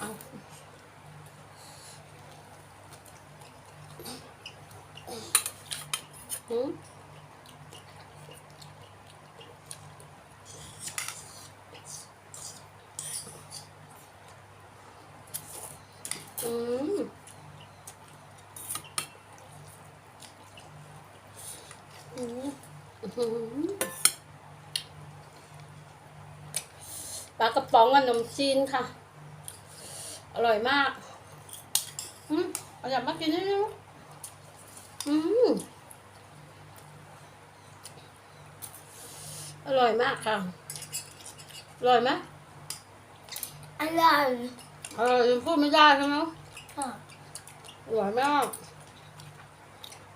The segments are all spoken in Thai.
เอาอืมอืมอืมอื้อหือปลากระป๋องกับนมจีนค่ะ อร่อยมาก อืมเอาอยากมากินได้ไหมอืมอร่อยมากค่ะ อร่อยไหมอร่อยอร่อยจนพูดไม่ได้ใช่ไหมค่ะอร่อยมาก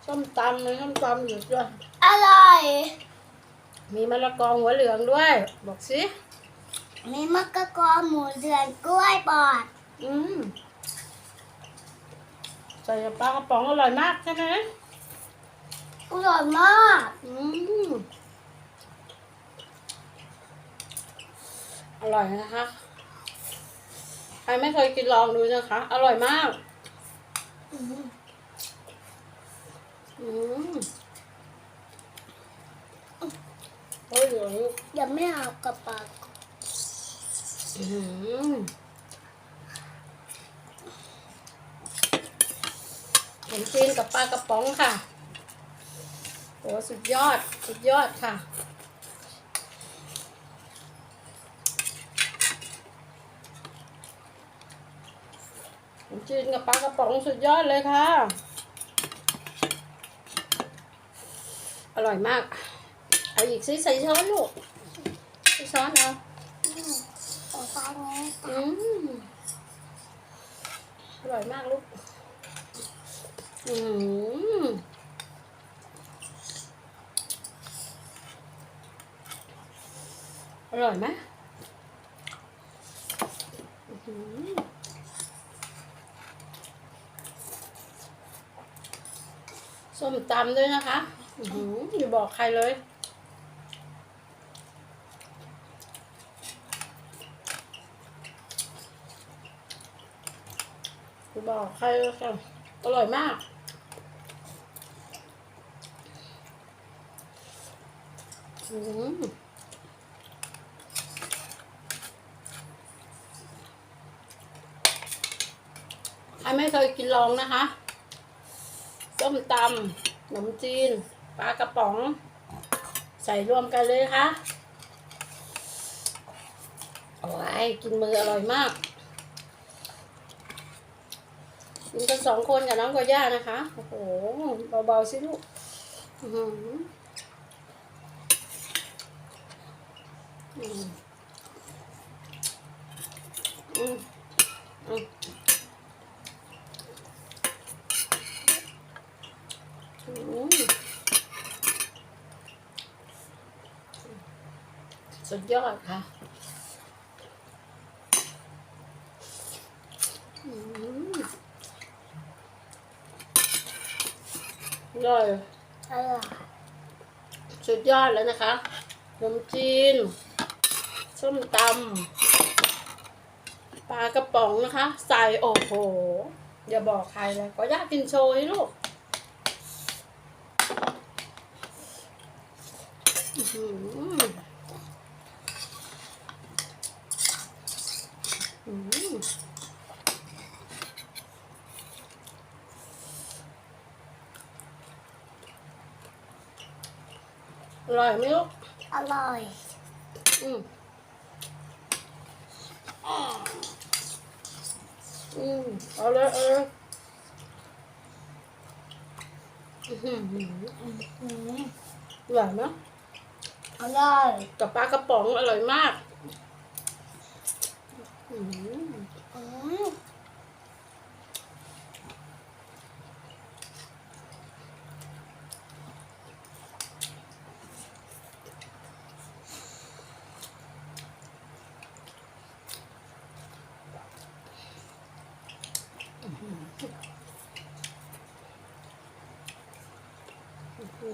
ส้มตำเลยส้มตำอยู่ด้วยอร่อย มีมะละกอหัวเหลืองด้วย บอกสิ มีมะกะกอหมูเดือนกล้วยบอด อืมใส่ปลากระป๋องอร่อยมากใช่ไหมอร่อยมากอืมอร่อยนะคะ ใครไม่เคยกินลองดูนะคะ อร่อยมาก อืมอืมโอ้ยเดี๋ยวนี้เดี๋ยวไม่เอากระปากอื้อ หือขนมจีนกับปลากระป๋องค่ะโอ้สุดยอด สุดยอดค่ะขนมจีนกับปลากระป๋องสุดยอดเลยค่ะ อร่อยมาก เอาอีกสิใส่ช้อนลูกใส่ช้อนเอาอืมของฟ้านี้อืมอร่อยมากลูก อืมอร่อยไหมส้มตำด้วยนะคะอือหืออย่าบอกใครเลย อย่าบอกใครเลยค่ะอร่อยมาก อืม ใครไม่เคยกินลองนะคะ ส้มตำขนมจีน ปลากระป๋อง ใส่รวมกันเลยค่ะโอ้ยกินมืออร่อยมาก กินกันสองคนกับน้องกอย่านะคะ โอ้โห เบาๆสิลูกอื้อหืออืมอืมอืมอืม สุดยอดค่ะอร่อยอร่อยสุดยอดแล้วนะคะขนมจีน ส้มตำปลากระป๋องนะคะ ใส่โอ้โห อย่าบอกใครเลยก็อยากกินโชว์ให้ลูกอื้อหืออื้อหืออร่อยไหมลูก อร่อย อืม อืมเอาเลยเออื้อหืออืมอร่อยไหมอร่อยกับปลากระป๋องอร่อยมากอืม อืม อื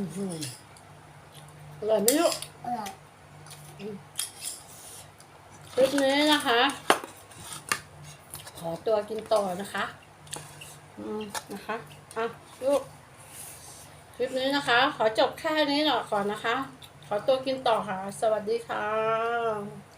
มอืมอร่อยไหมลูกอร่อยคลิปนี้นะคะ ขอตัวกินต่อนะคะ อืมนะคะอะลูกคลิปนี้นะคะ ขอจบแค่นี้หน่อยก่อนนะคะ ขอตัวกินต่อค่ะ สวัสดีค่ะ